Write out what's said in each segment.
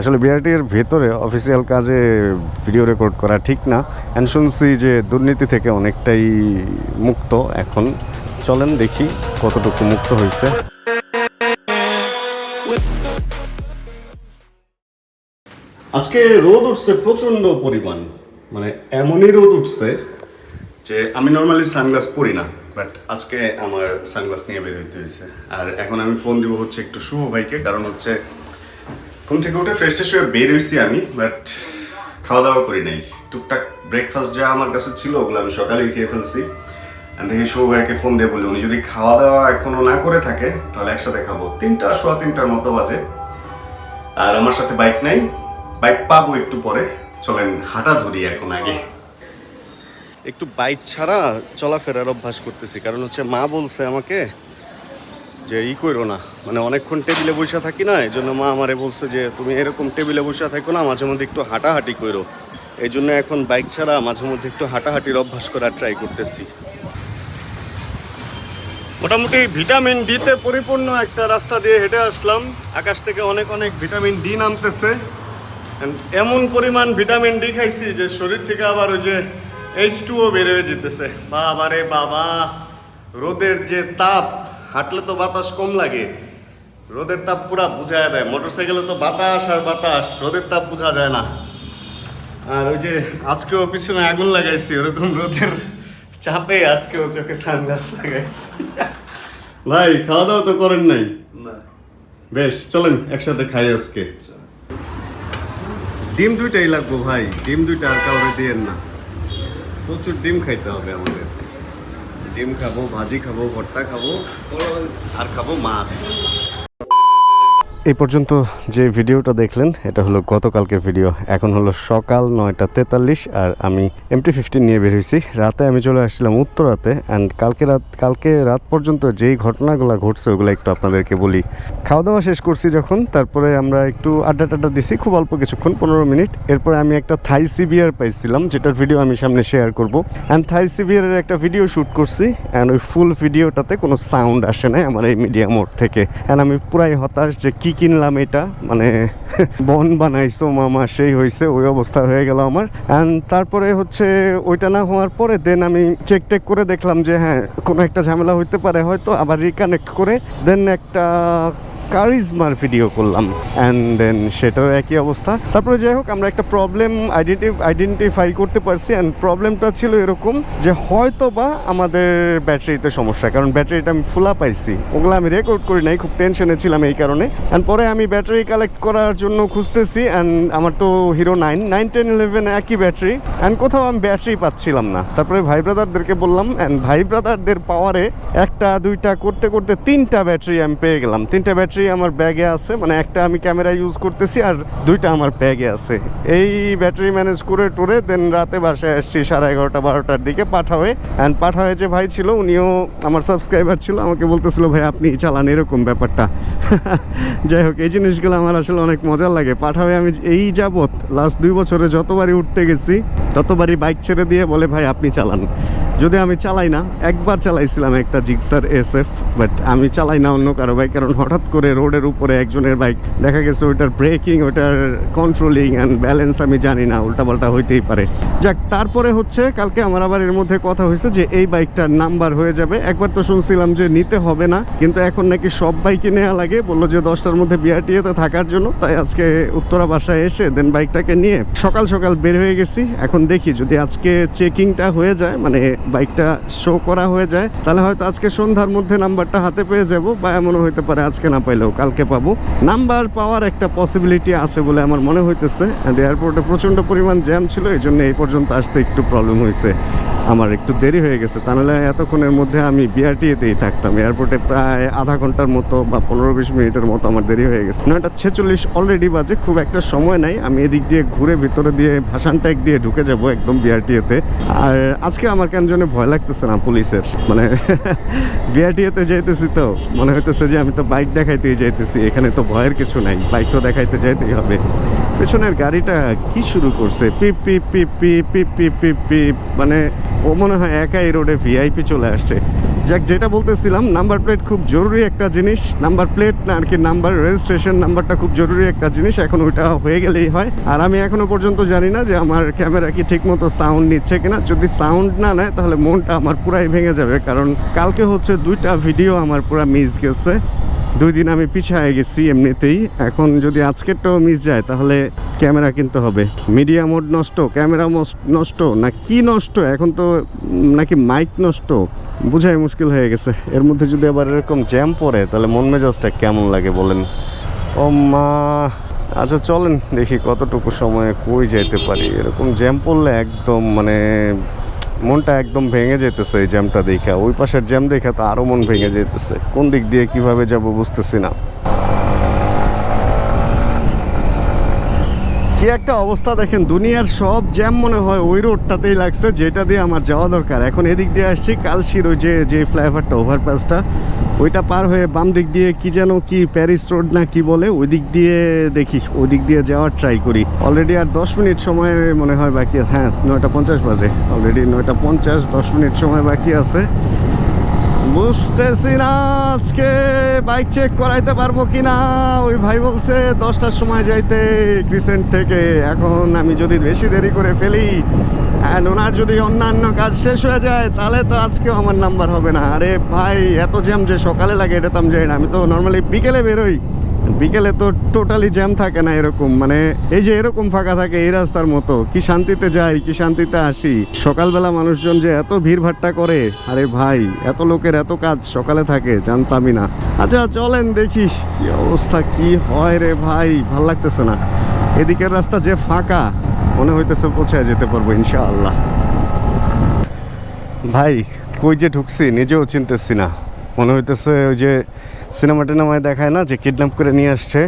আসলে বিআরটির ভেতরে অফিসিয়াল কাজে ভিডিও রেকর্ড করা ঠিক না। অ্যান্ড শুনছি যে দুর্নীতি থেকে অনেকটাই মুক্ত এখন। চলেন দেখি কতটুকু মুক্ত হয়েছে। আজকে রোদ উঠছে প্রচণ্ড পরিমাণ। মানে এমনই রোদ উঠছে যে আমি নর্মালি সানগ্লাস পরি না বাট আজকে আমার সানগ্লাস নিয়ে বের হইতে হয়েছে আর এখন আমি ফোন দিব হচ্ছে একটু শুভ ভাইকে, কারণ হচ্ছে ঘুম থেকে উঠে ফ্রেশ ট্রেশ হয়ে বের হয়েছি আমি বাট খাওয়া দাওয়া করি নাই। টুকটাক ব্রেকফাস্ট যা আমার কাছে ছিল, ওগুলো আমি সকালেই খেয়ে ফেলছি। দেখি শুভ ভাইকে ফোন দিয়ে বলি, উনি যদি খাওয়া দাওয়া এখনও না করে থাকে, তাহলে একসাথে খাব। তিনটা, সোয়া তিনটার মতো বাজে। আর আমার সাথে বাইক নাই। বাইক পাবো একটু পরে। চলেন, হাঁটা ধরি এখন আগে। একটু বাইক ছাড়া চলাফেরার অভ্যাস করতেছি, কারণ হচ্ছে মা বলছে আমাকে যে ই করো না মানে অনেকক্ষণ টেবিলে বসে থাকি না এই জন্য মা আমারে বলছে যে, তুমি এরকম টেবিলে বসে থাকো না, মাঝে মধ্যে একটু হাঁটাহাঁটি করো এই জন্য এখন বাইক ছাড়া মাঝে মধ্যে একটু হাঁটাহাঁটির অভ্যাস করার ট্রাই করতেছি। মোটামুটি ভিটামিন ডিতে পরিপূর্ণ একটা রাস্তা দিয়ে হেঁটে আসলাম। আকাশ থেকে অনেক অনেক ভিটামিন ডি নামতেছে। এমন পরিমাণ ভিটামিন ডি খাইছি যে, শরীর থেকে আবার ওই যে এইচ টুও বের হয়ে যেতেছে। বাবা রে বাবা, রোদের যে তাপ হাঁটলে তো বাতাস কম লাগে। রোদের তাপ পুরা বুঝায় দেয়। মোটরসাইকেলে তো বাতাস আর বাতাস রোদের তাপ বোঝা যায় না। আর ওই যে আজকেও পিছনে আগুন লাগাইছি ওরকম রোদের চাপে আজকেও চোখে সানগ্লাস লাগাইছি। ভাই খাওয়া দাওয়া তো করেন নাই? না। বেশ চলেন একসাথে খাই আজকে। ডিম দুইটাই লাগবো ভাই ডিম দুইটা আর কাউরে দিয়েন না। প্রচুর ডিম খাইতে হবে আমাদের। ডিম খাব ভাজি খাব ভর্তা খাব আর খাব মাছ। এই পর্যন্ত যে ভিডিওটা দেখলেন, এটা হলো গতকালকের ভিডিও। এখন হলো সকাল নয়টা তেতাল্লিশ আর আমি এমটি ফিফটিন নিয়ে বের হয়েছি। রাতে আমি চলে আসছিলাম উত্তরাতে অ্যান্ড কালকে রাত কালকে রাত পর্যন্ত যেই ঘটনাগুলো ঘটছে, ওগুলো একটু আপনাদেরকে বলি। খাওয়া দাওয়া শেষ করছি যখন, তারপরে আমরা একটু আড্ডা টাড্ডা দিছি, খুব অল্প কিছুক্ষণ, পনেরো মিনিট। এরপরে আমি একটা থাই সিভিয়ার পাইছিলাম, যেটার ভিডিও আমি সামনে শেয়ার করব। অ্যান্ড থাই সিভিয়ারের একটা ভিডিও শ্যুট করছি অ্যান্ড ওই ফুল ভিডিওটাতে কোনো সাউন্ড আসে নাই আমার এই মিডিয়া মোড থেকে। অ্যান্ড আমি পুরাই হতাশ যে কিনলাম এটা? মানে বন বানাইছো, মামা, সেই হয়েছে ওই অবস্থা হয়ে গেল আমার। অ্যান্ড তারপরে হচ্ছে, ওইটা না হওয়ার পরে দেন আমি চেক টেক করে দেখলাম যে হ্যাঁ কোনো একটা ঝামেলা হইতে পারে হয়তো, আবার রিকানেক্ট করে দেন একটা কারিজমার ভিডিও করলাম অ্যান্ড দেন সেটার একই অবস্থা। তারপরে যাই হোক, আমরা একটা প্রবলেম আইডেন্টি আইডেন্টিফাই করতে পারছি অ্যান্ড প্রবলেমটা ছিল এরকম যে হয়তো বা আমাদের ব্যাটারিতে সমস্যা, কারণ ব্যাটারিটা আমি ফুলা পাইছি। ওগুলো আমি রেকর্ড করি নাই, খুব টেনশনে ছিলাম এই কারণে। অ্যান্ড পরে আমি ব্যাটারি কালেক্ট করার জন্য খুঁজতেছি অ্যান্ড আমার তো hero nine nine ten eleven একই ব্যাটারি অ্যান্ড কোথাও আমি ব্যাটারি পাচ্ছিলাম না। তারপরে ভাই ব্রাদারদেরকে বললাম অ্যান্ড ভাই ব্রাদারদের পাওয়ারে একটা, দুইটা, করতে করতে তিনটা ব্যাটারি আমি পেয়ে গেলাম। তিনটা ব্যাটারি আমার ব্যাগে আছে মানে একটা আমি ক্যামেরা ইউজ করতেছি আর দুইটা আমার ব্যাগে আছে। এই ব্যাটারি ম্যানেজ করে টুরে দেন রাতে বাসায় আসছি সাড়ে এগারোটা, বারোটার দিকে পাঠাওয়ে। অ্যান্ড পাঠাওয়ে যে ভাই ছিল, উনিও আমার সাবস্ক্রাইবার ছিল, আমাকে বলতেছিল, ভাই, আপনি চালান এরকম ব্যাপারটা। যাই হোক, এই জিনিসগুলো আমার আসলে অনেক মজার লাগে। পাঠাওয়ে আমি এই যাবৎ লাস্ট দুই বছরে যতবারই উঠতে গেছি, ততবারই বাইক ছেড়ে দিয়ে বলে, ভাই, আপনি চালান। যদি আমি চালাই না, একবার চালাইছিলাম একটা জিক্সার এস এফ বাট আমি চালাই না অন্য কারও বাইক কারণ হঠাৎ করে রোডের উপরে একজনের বাইক দেখা গেছে ওইটার ব্রেকিং ওইটার কন্ট্রোলিং অ্যান্ড ব্যালেন্স আমি জানি না, উল্টাপাল্টা হইতেই পারে। যাক, তারপরে হচ্ছে, কালকে আমার আবার এর মধ্যে কথা হয়েছে যে এই বাইকটার নাম্বার হয়ে যাবে। একবার তো শুনছিলাম যে নিতে হবে না, কিন্তু এখন নাকি সব বাইকই নেওয়া লাগে। বলল যে দশটার মধ্যে বিআরটিএতে থাকার জন্য, তাই আজকে উত্তরা বাসায় এসে দেন বাইকটাকে নিয়ে সকাল সকাল বের হয়ে গেছি। এখন দেখি যদি আজকে চেকিংটা হয়ে যায় মানে বাইকটা শো করা হয়ে যায়। তাহলে হয়তো আজকে সন্ধ্যার মধ্যে নাম্বারটা হাতে পেয়ে যাব বা এমনও হইতে পারে আজকে না পাইলেও, কালকে পাবো। নাম্বার পাওয়ার একটা পসিবিলিটি আছে বলে আমার মনে হইতেছে। এয়ারপোর্টে প্রচণ্ড পরিমাণ জ্যাম ছিল, এই জন্য এই পর্যন্ত আসতে একটু প্রবলেম হয়েছে আমার একটু দেরি হয়ে গেছে। তাহলে এতক্ষণের মধ্যে আমি বিআরটিএতেই থাকতাম। এয়ারপোর্টে প্রায় আধা ঘণ্টার মতো বা পনেরো বিশ মিনিটের মতো আমার দেরি হয়ে গেছে। নয়টা ছেচল্লিশ অলরেডি বাজে, খুব একটা সময় নাই। আমি এদিক দিয়ে ঘুরে ভিতরে দিয়ে ভাসান ট্যাগ দিয়ে ঢুকে যাব একদম বিআরটিএতে আর আজকে আমার কেন জন্য ভয় লাগতেছে না পুলিশের। মানে বিআরটিএতে যাইতেছি তো, মনে হইতেছে যে আমি তো বাইক দেখাইতেই যাইতেছি। এখানে তো ভয়ের কিছু নাই। বাইক তো দেখাইতে যাইতেই হবে। পেছনের গাড়িটা কি শুরু করছে? পিপ পিপ পিপ পিপ পিপ পিপ পিপ পিপ। মানে ও মনে হয় একাই রোডে ভিআইপি চলে আসছে। যাক, যেটা বলতেছিলাম, নাম্বার প্লেট খুব জরুরি একটা জিনিস। নাম্বার প্লেট না, আর কি নাম্বার, রেজিস্ট্রেশন নাম্বারটা খুব জরুরি একটা জিনিস। এখন ওইটা হয়ে গেলেই হয়। আর আমি এখনও পর্যন্ত জানি না যে আমার ক্যামেরা কি ঠিকমতো সাউন্ড নিচ্ছে কিনা। যদি সাউন্ড না নেয়, তাহলে মনটা আমার পুরাই ভেঙে যাবে। কারণ কালকে হচ্ছে দুইটা ভিডিও আমার পুরা মিস গেছে। দুই দিন আমি পিছিয়ে গেছি এমনিতেই। এখন যদি আজকেরটাও মিস যায়, তাহলে ক্যামেরা কিনতে হবে। মিডিয়া মোড নষ্ট, ক্যামেরা নষ্ট, না কি নষ্ট? এখন তো নাকি মাইক নষ্ট? বোঝাই মুশকিল হয়ে গেছে। এর মধ্যে যদি আবার এরকম জ্যাম পড়ে, তাহলে মন মেজাজটা কেমন লাগে বলেন? ও মা আচ্ছা চলেন দেখি কতটুকু সময়ে কই যাইতে পারি। এরকম জ্যাম পড়লে একদম মানে মনটা একদম ভেঙে যেতেছে এই জ্যামটা দেখা। ওই পাশের জ্যাম দেখা তো আরও মন ভেঙে যেতেছে। কোন দিক দিয়ে কীভাবে যাব বুঝতেছি না। কি একটা অবস্থা দেখেন, দুনিয়ার সব জ্যাম মনে হয় ওই রোডটাতেই লাগছে, যেটা দিয়ে আমার যাওয়া দরকার। এখন এদিক দিয়ে আসছি, কালশির ওই যে যে ফ্লাইওভারটা ওভারপাসটা ওইটা পার হয়ে বাম দিক দিয়ে কি যেন কি প্যারিস রোড না কি বলে ওই দিক দিয়ে দেখি ওই দিক দিয়ে যাওয়ার ট্রাই করি। অলরেডি আর দশ মিনিট সময় মনে হয় বাকি আছে। হ্যাঁ নয়টা পঞ্চাশ বাজে। অলরেডি নয়টা পঞ্চাশ, দশ মিনিট সময় বাকি আছে। বুঝতেছি না আজকে বাইক চেক করাইতে পারব কি না ওই ভাই বলছে, দশটার সময় যাইতে ক্রিসেন্ট থেকে। এখন আমি যদি বেশি দেরি করে ফেলি অ্যান্ড ওনার যদি অন্যান্য কাজ শেষ হয়ে যায়, তাহলে তো আজকেও আমার নাম্বার হবে না। আরে ভাই, এত জ্যাম যে সকালে লাগে, এটা তো আমি যাই না। আমি তো নর্মালি বিকেলে বেরোই। বিকেলে তো টোটালি জ্যাম থাকে না এরকম। মানে এই যে এরকম ফাঁকা থাকে এই রাস্তার মতো, কি শান্তিতে যাই, কি শান্তিতে আসি? সকালবেলা মানুষজন যে এত ভিড় ভাট্টা করে, আরে ভাই, এত লোকের এত কাজ সকালে থাকে, জানতামই না। আচ্ছা চলেন দেখি কি অবস্থা, কি হয় রে ভাই, ভালো লাগতেছে না। এদিকের রাস্তা যে ফাঁকা, মনে হইতেছে পৌঁছায় যেতে পারব, ইনশাআল্লাহ। ভাই, কই যে ঢুকছি, নিজেও চিনতেছি না। মনে হইতেছে ওই যে সিনেমা টিনেমায় দেখায় না যে কিডন্যাপ করে নিয়ে আসছে?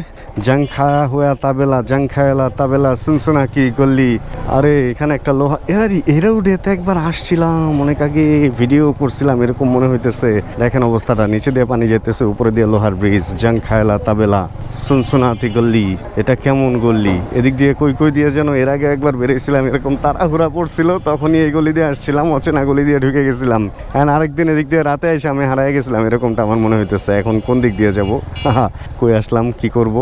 জাং খায়া হুয়া তাবেলা জাং খায়ালা তাবেলা শুনশোনা কি গল্লি। আরে, এখানে একটা লোহা আরে, এরা উঠেতে একবার আসছিলাম। অনেক আগে ভিডিও করছিলাম, এরকম মনে হইতেছে। দেখেন অবস্থাটা, নিচে দিয়ে পানি যেতেছে উপরে দিয়ে লোহার ব্রিজ জাং খায়ালা তাবেলা শুনশোনাতি গল্লি। এটা কেমন গল্লি? এদিক দিয়ে কই কই দিয়ে যেন এর আগে একবার বেরিয়েছিলাম, এরকম তাড়াহুড়া পড়ছিল তখনই এই গলি দিয়ে আসছিলাম, অচেনা গলি দিয়ে ঢুকে গেছিলাম। হ্যাঁ আরেকদিন এদিক দিয়ে রাতে এসে আমি হারাই গেছিলাম, এরকমটা আমার মনে হইতেছে। এখন কোন দিক দিয়ে যাব? কই আসলাম, কি করব?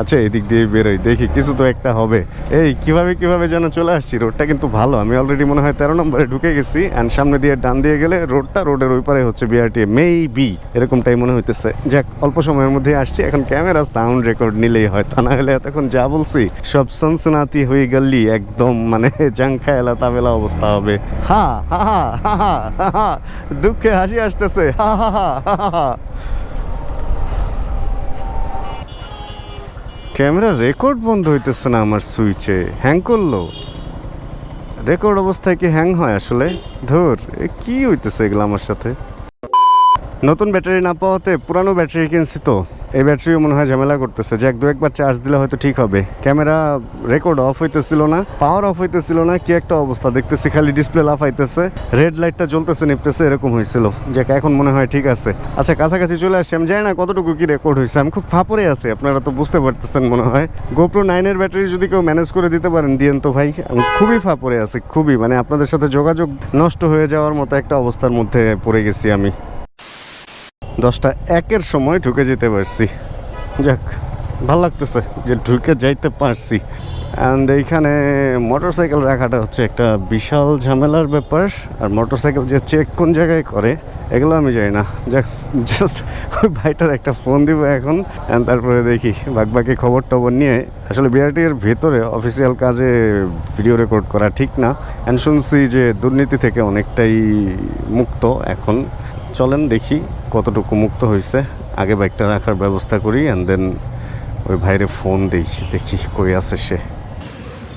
আচ্ছা এদিক দিয়ে বেরোই, দেখি কিছু তো একটা হবে। এই, কীভাবে কীভাবে যেন চলে আসছি? রোডটা কিন্তু ভালো, আমি অলরেডি মনে হয় তেরো নম্বরে ঢুকে গেছি অ্যান্ড সামনে দিয়ে ডান দিয়ে গেলে রোডটা, রোডের ওই পারে হচ্ছে বিআরটি মেই বি এরকমটাই মনে হইতেছে। যাক, অল্প সময়ের মধ্যে আসছি, এখন ক্যামেরা সাউন্ড রেকর্ড নিলেই হয়, তা না হলে এতক্ষণ যা বলছি, সব সনসনাতি হয়ে গেলি, একদম মানে জাংখা এলা তাবেলা অবস্থা হবে। হা হা হা হা হা, দুঃখে হাসি আসতেছে, হা হা হা হা হা। ক্যামেরা রেকর্ড বন্ধ হইতেছে না আমার সুইচে। হ্যাং করল? রেকর্ড অবস্থায় কি হ্যাং হয় আসলে? ধর কি হইতেছে এগুলো আমার সাথে? নতুন ব্যাটারি না পাওয়াতে পুরানো ব্যাটারি কিনছি তো। এই ব্যাটারিও মনে হয় ঝামেলা করতেছে যে এক দু একবার চার্জ দিলে হয়তো ঠিক হবে। ক্যামেরা রেকর্ড অফ হইতেছিল না পাওয়ার অফ হইতেছিল না, কি একটা অবস্থা? দেখতেছি খালি ডিসপ্লে লাফাইতেছে রেড লাইটটা জ্বলতেছে, নিপতেছে, এরকম হয়েছিল যে এখন মনে হয় ঠিক আছে। আচ্ছা কাছাকাছি চলে আসছি আমি জানি না কতটুকু কি রেকর্ড হয়েছে আমি খুব ফাপড়ে আছি, আপনারা তো বুঝতে পারতেছেন মনে হয়। গোপ্রো নাইনের ব্যাটারি যদি কেউ ম্যানেজ করে দিতে পারেন, দিয়েন তো ভাই। আমি খুবই ফাপড়ে আছি, খুবই মানে আপনাদের সাথে যোগাযোগ নষ্ট হয়ে যাওয়ার মতো একটা অবস্থার মধ্যে পড়ে গেছি আমি। দশটা একের সময় ঢুকে যেতে পারছি। যাক, ভালো লাগতেছে যে ঢুকে যাইতে পারছি। অ্যান্ড এইখানে মোটরসাইকেল রাখাটা হচ্ছে একটা বিশাল ঝামেলার ব্যাপার। আর মোটরসাইকেল যে চেক কোন জায়গায় করে, এগুলো আমি জানি না। জাস্ট ওই ভাইটার একটা ফোন দিব এখন। অ্যান্ড তারপরে দেখি বাকি খবর টবর নিয়ে। আসলে বিআরটির ভেতরে অফিসিয়াল কাজে ভিডিও রেকর্ড করা ঠিক না। অ্যান্ড শুনছি যে দুর্নীতি থেকে অনেকটাই মুক্ত এখন। চলেন দেখি। কতটুকু মুক্ত হয়েছে আগে বাইকটা রাখার ব্যবস্থা করি অ্যান্ড দেন ওই ভাইরে ফোন দিই, দেখি কই আছে সে।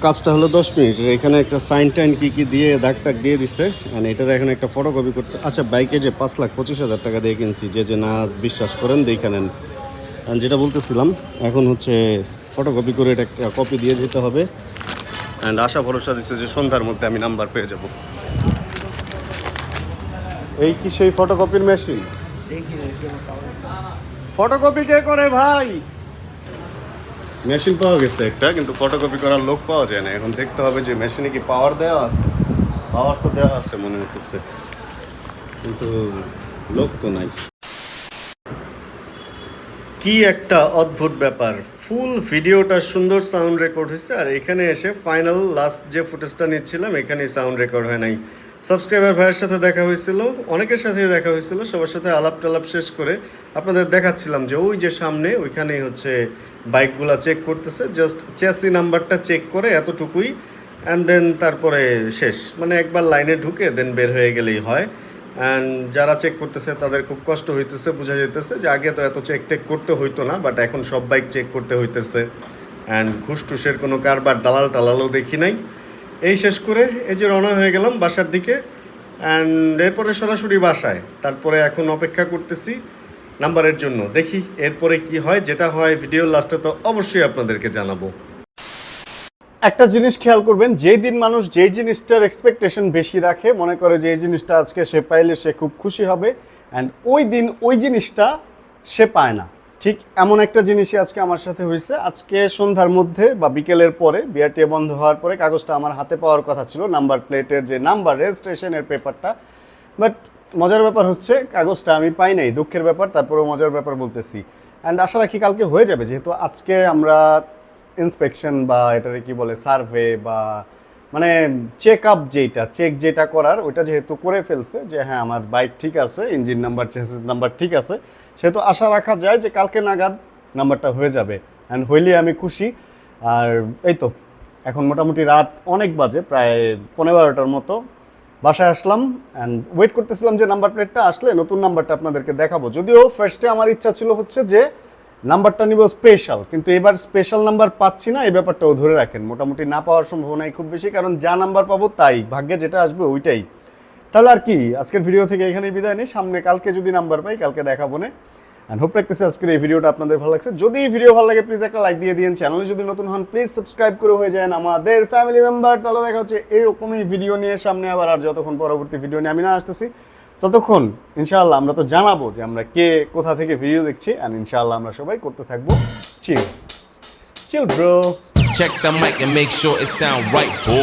কাজটা হলো দশ মিনিট। এখানে একটা সাইন টাইন কী কী দিয়ে, দাগ টাগ দিয়ে দিছে মানে এটার এখানে একটা ফটোকপি করতে আচ্ছা বাইকে যে পাঁচ লাখ পঁচিশ হাজার টাকা দিয়ে কিনছি, যে যে না বিশ্বাস করেন, দেখে নেন। যেটা বলতেছিলাম, এখন হচ্ছে ফটোকপি করে এটা একটা কপি দিয়ে যেতে হবে। অ্যান্ড আশা ভরসা দিচ্ছে যে সন্ধ্যার মধ্যে আমি নাম্বার পেয়ে যাব। এই কি সেই ফটোকপির মেশিন ফটোকপি কে করে ভাই? মেশিন পাওয়া গেছে একটা, কিন্তু ফটোকপি করার লোক পাওয়া যায় না। এখন দেখতে হবে যে মেশিনে কি পাওয়ার দেওয়া আছে। পাওয়ার তো দেওয়া আছে মনে হচ্ছে কিন্তু লোক তো নাই। কি একটা অদ্ভুত ব্যাপার। ফুল ভিডিওটা সুন্দর সাউন্ড রেকর্ড হয়েছে আর এখানে এসে ফাইনাল লাস্ট যে ফুটেজটা নিচ্ছিলাম এখানে সাউন্ড রেকর্ড হয় নাই। সাবস্ক্রাইবার ভাইয়ের সাথে দেখা হয়েছিল, অনেকের সাথে দেখা হয়েছিল, সবার সাথে আলাপ টালাপ শেষ করে আপনাদের দেখাচ্ছিলাম যে ওই যে সামনে ওইখানেই হচ্ছে বাইকগুলা চেক করতেছে জাস্ট চ্যাসি নাম্বারটা চেক করে এতটুকুই অ্যান্ড দেন তারপরে শেষ। মানে একবার লাইনে ঢুকে দেন বের হয়ে গেলেই হয়। অ্যান্ড যারা চেক করতেছে তাদের খুব কষ্ট হইতেছে, বোঝা যেতেছে যে আগে তো এত চেক টেক করতে হইতো না বাট এখন সব বাইক চেক করতে হইতেছে। অ্যান্ড ঘুষ টুসের কোনো কারবার দালাল টালালও দেখি নাই। এই শেষ করে এই যে রওনা হয়ে গেলাম বাসার দিকে অ্যান্ড এরপরে সরাসরি বাসায়। তারপরে এখন অপেক্ষা করতেছি নাম্বারের জন্য। দেখি এরপরে কি হয়, যেটা হয় ভিডিওর লাস্টে তো অবশ্যই আপনাদেরকে জানাব। একটা জিনিস খেয়াল করবেন, যেই দিন মানুষ যেই জিনিসটার এক্সপেকটেশন বেশি রাখে, মনে করে যে এই জিনিসটা আজকে সে পাইলে সে খুব খুশি হবে অ্যান্ড ওই দিন ওই জিনিসটা সে পায় না। ঠিক এমন একটা জিনিসই আজকে আমার সাথে হয়েছে। আজকে সন্ধ্যার মধ্যে বা বিকেলের পরে বিআরটিএ বন্ধ হওয়ার পরে কাগজটা আমার হাতে পাওয়ার কথা ছিল, নাম্বার প্লেটের যে নাম্বার, রেজিস্ট্রেশনের পেপারটা। বাট মজার ব্যাপার হচ্ছে কাগজটা আমি পাই নাই, দুঃখের ব্যাপার, তারপরেও মজার ব্যাপার বলতেছি। অ্যান্ড আশা রাখি কালকে হয়ে যাবে, যেহেতু আজকে আমরা ইন্সপেকশন বা এটারে কি বলে সার্ভে বা মানে চেক আপ যেটা চেক যেটা করার, ওইটা যেহেতু করে ফেলছে যে হ্যাঁ আমার বাইক ঠিক আছে ইঞ্জিন নাম্বার চেসিস নাম্বার ঠিক আছে, সেহেতু আশা রাখা যায় যে কালকে নাগাদ নাম্বারটা হয়ে যাবে। অ্যান্ড হইলে আমি খুশি। আর এই তো, এখন মোটামুটি রাত অনেক বাজে, প্রায় পনেরো বারোটার মতো। বাসায় আসলাম অ্যান্ড ওয়েট করতেছিলাম যে নাম্বার প্লেটটা আসলে নতুন নাম্বারটা আপনাদেরকে দেখাবো। যদিও ফার্স্টে আমার ইচ্ছা ছিল হচ্ছে যে নাম্বারটা নিব স্পেশাল কিন্তু এবার স্পেশাল নাম্বার পাচ্ছি না, এই ব্যাপারটাও ধরে রাখেন। মোটামুটি না পাওয়ার সম্ভাবনাই খুব বেশি, কারণ যা নাম্বার পাবো তাই, ভাগ্যে যেটা আসবে ওইটাই। তাহলে আর কি, আজকের ভিডিও থেকে এখানেই বিদায় নেই, সামনে কালকে যদি নাম্বার পাই, কালকে দেখাবো না অ্যান্ড হোপ রাখতেছি আজকের এই ভিডিওটা আপনাদের ভালো লাগছে। যদি এই ভিডিও ভালো লাগে প্লিজ একটা লাইক দিয়ে দিন চ্যানেলে যদি নতুন হন প্লিজ সাবস্ক্রাইব করে হয়ে যান আমাদের ফ্যামিলি মেম্বার তাহলে দেখা হচ্ছে এরকমই ভিডিও নিয়ে সামনে আবার, আর যতক্ষণ পরবর্তী ভিডিও নিয়ে আমি না আসতেছি ততক্ষণ ইনশাআল্লাহ আমরা তো জানাব যে আমরা কে কোথা থেকে ভিডিও দেখছি আর ইনশাআল্লাহ আমরা সবাই করতে থাকব। Chill chill bro Check the mic and make sure it sound right, boy.